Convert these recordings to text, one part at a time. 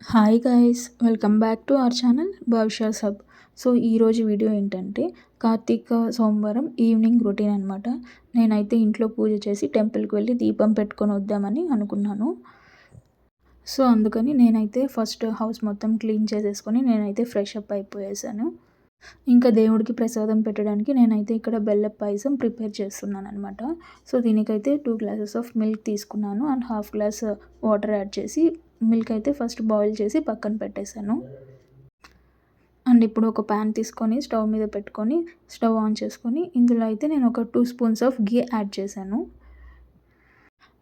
Hi guys welcome back to our channel Bhavishya sub so ఈరోజు video ఏంటంటే కార్తీక సోమవారం evening routine అనమాట నేనైతే ఇంట్లో పూజ చేసి టెంపుల్కి వెళ్ళి దీపం పెట్టుకొని వద్దామని అనుకున్నాను. సో అందుకని నేనైతే ఫస్ట్ హౌస్ మొత్తం క్లీన్ చేసేసుకొని నేనైతే ఫ్రెష్ అప్ అయిపోయేసాను. ఇంకా దేవుడికి ప్రసాదం పెట్టడానికి నేనైతే ఇక్కడ బెల్ల పాయసం ప్రిపేర్ చేస్తున్నాను అనమాట సో దీనికైతే టూ గ్లాసెస్ ఆఫ్ మిల్క్ తీసుకున్నాను and half glass water add చేసి మిల్క్ అయితే ఫస్ట్ బాయిల్ చేసి పక్కన పెట్టేశాను. అండ్ ఇప్పుడు ఒక ప్యాన్ తీసుకొని స్టవ్ మీద పెట్టుకొని స్టవ్ ఆన్ చేసుకొని ఇందులో అయితే నేను ఒక two spoons of ghee add చేశాను.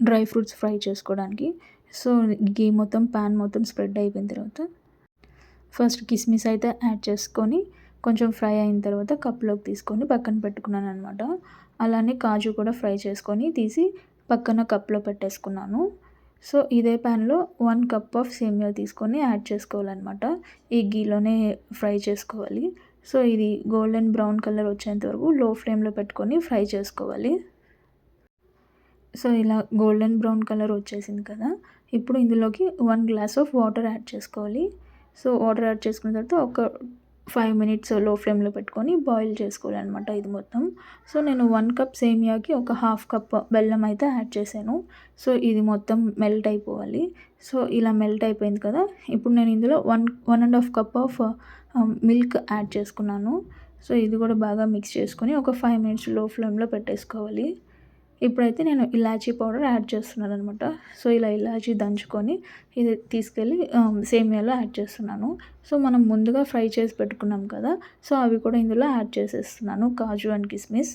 డ్రై ఫ్రూట్స్ ఫ్రై చేసుకోవడానికి. సో గీ మొత్తం ప్యాన్ మొత్తం స్ప్రెడ్ అయిపోయిన తర్వాత ఫస్ట్ కిస్మిస్ అయితే యాడ్ చేసుకొని కొంచెం ఫ్రై అయిన తర్వాత కప్లోకి తీసుకొని పక్కన పెట్టుకున్నాను అనమాట అలానే కాజు కూడా ఫ్రై చేసుకొని తీసి పక్కన కప్లో పెట్టేసుకున్నాను. సో ఇదే ప్యాన్లో వన్ కప్ ఆఫ్ సేమియా తీసుకొని యాడ్ చేసుకోవాలన్నమాట. ఈ గీలోనే ఫ్రై చేసుకోవాలి. సో ఇది గోల్డెన్ బ్రౌన్ కలర్ వచ్చేంత వరకు లో ఫ్లేమ్లో పెట్టుకొని ఫ్రై చేసుకోవాలి. సో ఇలా గోల్డెన్ బ్రౌన్ కలర్ వచ్చేసింది కదా. ఇప్పుడు ఇందులోకి one glass of water add చేసుకోవాలి. సో వాటర్ యాడ్ చేసుకున్న తర్వాత ఒక ఫైవ్ మినిట్స్లో ఫ్లేమ్లో పెట్టుకొని బాయిల్ చేసుకోవాలన్నమాట ఇది మొత్తం. సో నేను వన్ కప్ సేమియాకి ఒక హాఫ్ కప్ బెల్లం అయితే యాడ్ చేశాను. సో ఇది మొత్తం మెల్ట్ అయిపోవాలి. సో ఇలా మెల్ట్ అయిపోయింది కదా. ఇప్పుడు నేను ఇందులో one one and half cup of milk add చేసుకున్నాను. సో ఇది కూడా బాగా మిక్స్ చేసుకొని ఒక ఫైవ్ మినిట్స్లో ఫ్లేమ్లో పెట్టేసుకోవాలి. ఇప్పుడైతే నేను ఇలాచీ పౌడర్ యాడ్ చేస్తున్నాను అనమాట సో ఇలా ఇలాచీ దంచుకొని ఇది తీసుకెళ్ళి సేమియాలో యాడ్ చేస్తున్నాను. సో మనం ముందుగా ఫ్రై చేసి పెట్టుకున్నాం కదా సో అవి కూడా ఇందులో యాడ్ చేసేస్తున్నాను. కాజు అండ్ కిస్మిస్.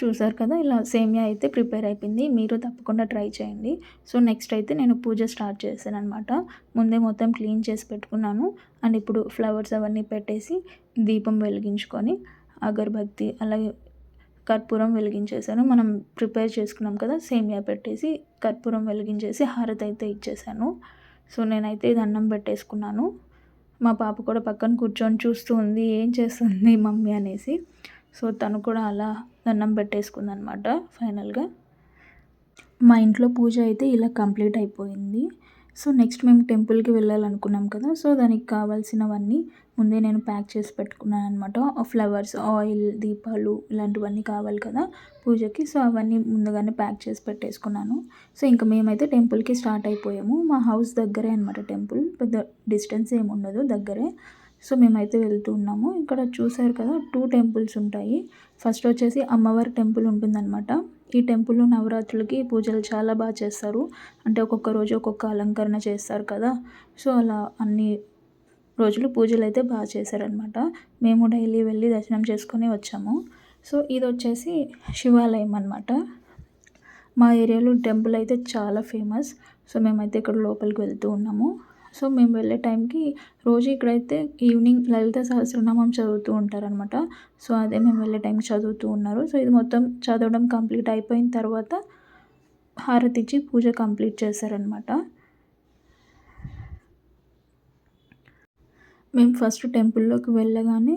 చూసారు కదా ఇలా సేమియా అయితే ప్రిపేర్ అయిపోయింది. మీరు తప్పకుండా ట్రై చేయండి. సో నెక్స్ట్ అయితే నేను పూజ స్టార్ట్ చేశాను అనమాట ముందే మొత్తం క్లీన్ చేసి పెట్టుకున్నాను. అండ్ ఇప్పుడు ఫ్లవర్స్ అవన్నీ పెట్టేసి దీపం వెలిగించుకొని అగరబత్తి అలాగే కర్పూరం వెలిగించేసాను మనం ప్రిపేర్ చేసుకున్నాం కదా సేమియా పెట్టేసి కర్పూరం వెలిగించేసి హారతి అయితే ఇచ్చేసాను సో నేనైతే ఇది అన్నం పెట్టేసుకున్నాను. మా పాప కూడా పక్కన కూర్చొని చూస్తూ ఉంది ఏం చేస్తుంది మమ్మీ అనేసి. సో తను కూడా అలా దండం పెట్టేసుకుంది అనమాట ఫైనల్గా. మా ఇంట్లో పూజ అయితే ఇలా కంప్లీట్ అయిపోయింది. సో నెక్స్ట్ మేము టెంపుల్కి వెళ్ళాలనుకున్నాం కదా సో దానికి కావాల్సినవన్నీ ముందే నేను ప్యాక్ చేసి పెట్టుకున్నాను అనమాట ఫ్లవర్స్ ఆయిల్ దీపాలు ఇలాంటివన్నీ కావాలి కదా పూజకి సో అవన్నీ ముందుగానే ప్యాక్ చేసి పెట్టేసుకున్నాను. సో ఇంకా మేమైతే టెంపుల్కి స్టార్ట్ అయిపోయాము. మా హౌస్ దగ్గరే అనమాట టెంపుల్ పెద్ద డిస్టెన్స్ ఏమి ఉండదు దగ్గరే. సో మేమైతే వెళ్తూ ఉన్నాము. ఇక్కడ చూసారు కదా టూ టెంపుల్స్ ఉంటాయి. ఫస్ట్ వచ్చేసి అమ్మవారి టెంపుల్ ఉంటుందన్నమాట. ఈ టెంపుల్లో నవరాత్రులకి పూజలు చాలా బాగా చేస్తారు. అంటే ఒక్కొక్క రోజు ఒక్కొక్క అలంకరణ చేస్తారు కదా. సో అలా అన్ని రోజులు పూజలు అయితే బాగా చేశారనమాట మేము డైలీ వెళ్ళి దర్శనం చేసుకొని వచ్చాము. సో ఇది వచ్చేసి శివాలయం అనమాట మా ఏరియాలో టెంపుల్ అయితే చాలా ఫేమస్. సో మేమైతే ఇక్కడ లోపలికి వెళ్తూ ఉన్నాము. సో మేము వెళ్ళే టైంకి రోజు ఇక్కడైతే ఈవినింగ్ లలిత సహస్రనామం చదువుతూ ఉంటారనమాట సో అదే మేము వెళ్ళే టైంకి చదువుతూ ఉన్నారు. సో ఇది మొత్తం చదవడం కంప్లీట్ అయిపోయిన తర్వాత హారతి ఇచ్చి పూజ కంప్లీట్ చేశారనమాట మేము ఫస్ట్ టెంపుల్లోకి వెళ్ళగానే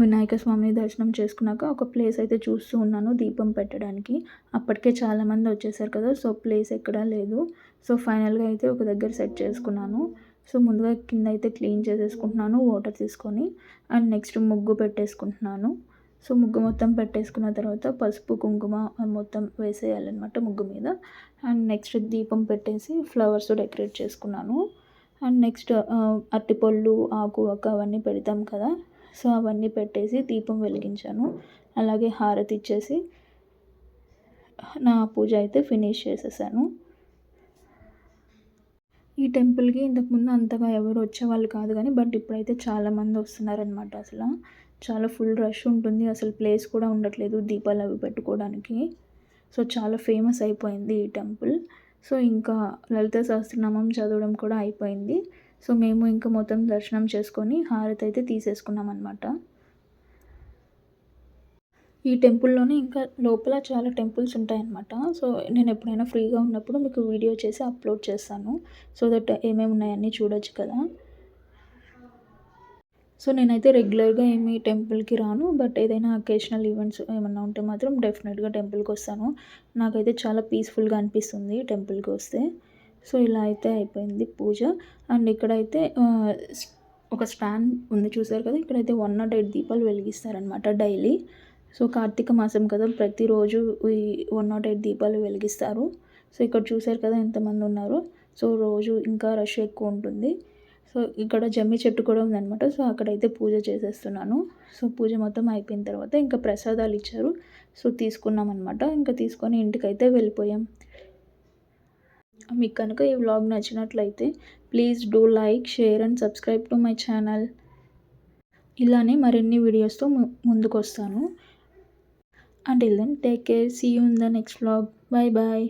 వినాయక స్వామిని దర్శనం చేసుకున్నాక ఒక ప్లేస్ అయితే చూస్తూ ఉన్నాను దీపం పెట్టడానికి. అప్పటికే చాలామంది వచ్చేసారు కదా సో ప్లేస్ ఎక్కడా లేదు. సో ఫైనల్గా అయితే ఒక దగ్గర సెట్ చేసుకున్నాను. సో ముందుగా కింద అయితే క్లీన్ చేసేసుకుంటున్నాను వాటర్ తీసుకొని. అండ్ నెక్స్ట్ ముగ్గు పెట్టేసుకుంటున్నాను. సో ముగ్గు మొత్తం పెట్టేసుకున్న తర్వాత పసుపు కుంకుమ మొత్తం వేసేయాలన్నమాట ముగ్గు మీద. అండ్ నెక్స్ట్ దీపం పెట్టేసి ఫ్లవర్స్ డెకరేట్ చేసుకున్నాను. అండ్ నెక్స్ట్ అరటిపళ్ళు ఆకు ఒక్క అవన్నీ పెడతాం కదా. సో అవన్నీ పెట్టేసి దీపం వెలిగించాను. అలాగే హారతి ఇచ్చేసి నా పూజ అయితే ఫినిష్ చేసేసాను. ఈ టెంపుల్కి ఇంతకుముందు అంతగా ఎవరు వచ్చేవాళ్ళు కాదు కానీ బట్ ఇప్పుడైతే చాలామంది వస్తున్నారనమాట అసలు. చాలా ఫుల్ రష్ ఉంటుంది. అసలు ప్లేస్ కూడా ఉండట్లేదు దీపాలు అవి పెట్టుకోవడానికి. సో చాలా ఫేమస్ అయిపోయింది ఈ టెంపుల్. సో ఇంకా లలిత సహస్రనామం చదవడం కూడా అయిపోయింది. సో మేము ఇంకా మొత్తం దర్శనం చేసుకొని హారతి అయితే తీసేసుకున్నాం అనమాట ఈ టెంపుల్లోనే ఇంకా లోపల చాలా టెంపుల్స్ ఉంటాయన్నమాట. సో నేను ఎప్పుడైనా ఫ్రీగా ఉన్నప్పుడు మీకు వీడియో చేసి అప్లోడ్ చేస్తాను. సో దట్ ఏమేమి ఉన్నాయన్నీ చూడొచ్చు కదా. సో నేనైతే రెగ్యులర్గా ఏమి టెంపుల్కి రాను. బట్ ఏదైనా అకేషనల్ ఈవెంట్స్ ఏమన్నా ఉంటే మాత్రం డెఫినెట్గా టెంపుల్కి వస్తాను. నాకైతే చాలా పీస్ఫుల్గా అనిపిస్తుంది టెంపుల్కి వస్తే. సో ఇలా అయితే అయిపోయింది పూజ. అండ్ ఇక్కడైతే ఒక స్టాండ్ ఉంది చూసారు కదా? ఇక్కడైతే వన్ నాట్ ఎయిట్ దీపాలు వెలిగిస్తారనమాట డైలీ. సో కార్తీక మాసం కదా ప్రతిరోజు ఈ వన్ నాట్ ఎయిట్ దీపాలు వెలిగిస్తారు. సో ఇక్కడ చూసారు కదా ఎంతమంది ఉన్నారు. సో రోజు ఇంకా రష్ ఎక్కువ ఉంటుంది. సో ఇక్కడ జమ్మి చెట్టు కూడా ఉందనమాట సో అక్కడైతే పూజ చేసేస్తున్నాను. సో పూజ మొత్తం అయిపోయిన తర్వాత ఇంకా ప్రసాదాలు ఇచ్చారు. సో తీసుకున్నాం అనమాట ఇంకా తీసుకొని ఇంటికైతే వెళ్ళిపోయాం. మీకు కనుక ఈ వ్లాగ్ నచ్చినట్లయితే please do like share and subscribe to my channel ఇలానే మరిన్ని వీడియోస్తో ముందుకు వస్తాను until then take care see you in the next vlog bye bye